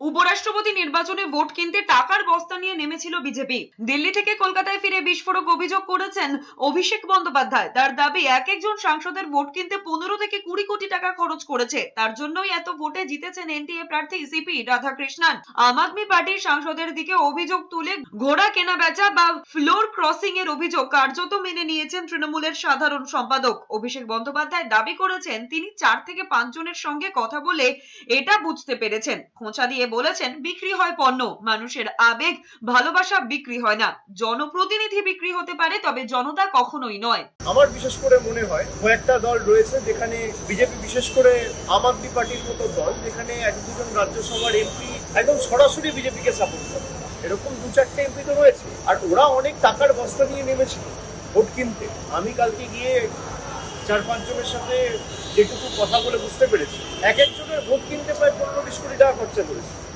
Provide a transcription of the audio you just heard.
উপরাষ্ট্রপতি নির্বাচনে ভোট কিনতে টাকার বস্তা নিয়ে নেমেছিল বিজেপি। দিল্লি থেকে কলকাতায় ফিরে বিস্ফোরক অভিযোগ করেছেন অভিষেক বন্দ্যোপাধ্যায়। তার দাবি, এক একজন সাংসদের ভোট কিনতে পনেরো থেকে কুড়ি কোটি টাকা খরচ করেছে। তার জন্যই এত ভোটে জিতেছেন এনডিএ প্রার্থী সিপি রাধাকৃষ্ণন। আম আদমি পার্টির সাংসদের দিকে অভিযোগ তুলে ঘোড়া কেনা বেচা বা ফ্লোর ক্রসিং এর অভিযোগ কার্যত মেনে নিয়েছেন তৃণমূলের সাধারণ সম্পাদক। অভিষেক বন্দ্যোপাধ্যায় দাবি করেছেন, তিনি চার থেকে পাঁচ জনের সঙ্গে কথা বলে এটা বুঝতে পেরেছেন। খোঁচা দিয়ে বলেছেন, বিক্রি হয় পণ্য। মানুষের আবেগ, ভালোবাসা বিক্রি হয় না। জনপ্রতিনিধি বিক্রি হতে পারে, তবে জনতা কখনোই নয়। আমার বিশেষ করে মনে হয়, কয়েকটা দল রয়েছে যেখানে বিজেপি বিশেষ করে আম আদমি পার্টির মতো দল, যেখানে এক দুজন রাজ্যসভার এমপি একদম সরাসরি বিজেপিকে সাপোর্ট করে। এরকম দু চারটে এমপি তো রয়েছে, আর ওরা অনেক টাকার বস্তা নিয়ে নেমেছিল ভোট কিনতে। আমি কালকে গিয়ে চার পাঁচজনের সাথে যেটুকু কথা বলে বুঝতে পেরেছি, এক একজনের ভোট কিনতে প্রায় পনেরো বিশ কোটি টাকা খরচা করেছে